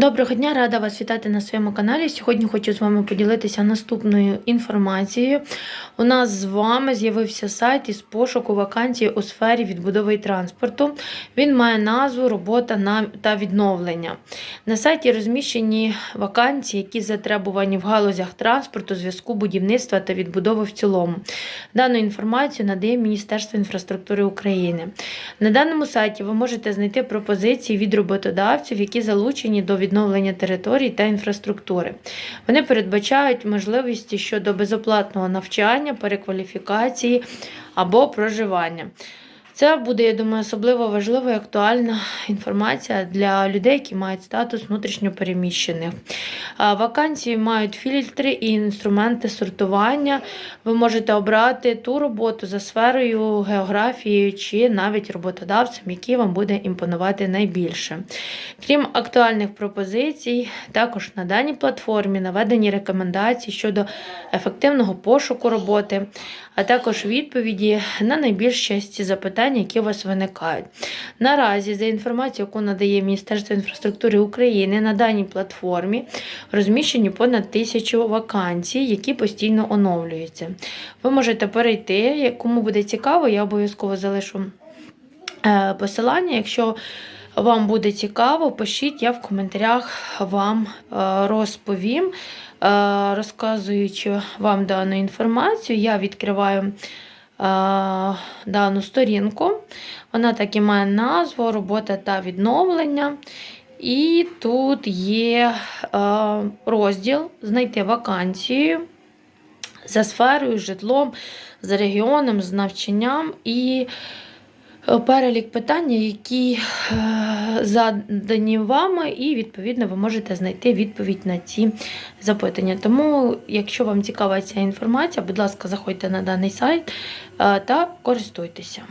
Доброго дня, рада вас вітати на своєму каналі. Сьогодні хочу з вами поділитися наступною інформацією. У нас з вами з'явився сайт із пошуку вакансій у сфері відбудови і транспорту. Він має назву Робота та відновлення. На сайті розміщені вакансії, які затребувані в галузях транспорту, зв'язку, будівництва та відбудови в цілому. Дану інформацію надає Міністерство інфраструктури України. На даному сайті ви можете знайти пропозиції від роботодавців, які залучені до відновлення територій та інфраструктури. Вони передбачають можливості щодо безоплатного навчання, перекваліфікації або проживання. Це буде, я думаю, особливо важлива і актуальна інформація для людей, які мають статус внутрішньопереміщених. Вакансії мають фільтри і інструменти сортування. Ви можете обрати ту роботу за сферою, географією чи навіть роботодавцем, який вам буде імпонувати найбільше. Крім актуальних пропозицій, також на даній платформі наведені рекомендації щодо ефективного пошуку роботи, а також відповіді на найбільш часті запитання, які у вас виникають. Наразі, за інформацією, яку надає Міністерство інфраструктури України, на даній платформі розміщені понад тисячу вакансій, які постійно оновлюються. Ви можете перейти, кому буде цікаво, я обов'язково залишу е, посилання. Якщо вам буде цікаво, пишіть, я в коментарях вам е, розповім, Е, розказуючи вам дану інформацію, я відкриваю дану сторінку. Вона так і має назву Робота та відновлення. І тут є розділ Знайти вакансію за сферою, житлом, за регіоном, з навчанням і перелік питань, які е, задані вами, і відповідно ви можете знайти відповідь на ці запитання. Тому, якщо вам цікава ця інформація, будь ласка, заходьте на даний сайт е, та користуйтеся.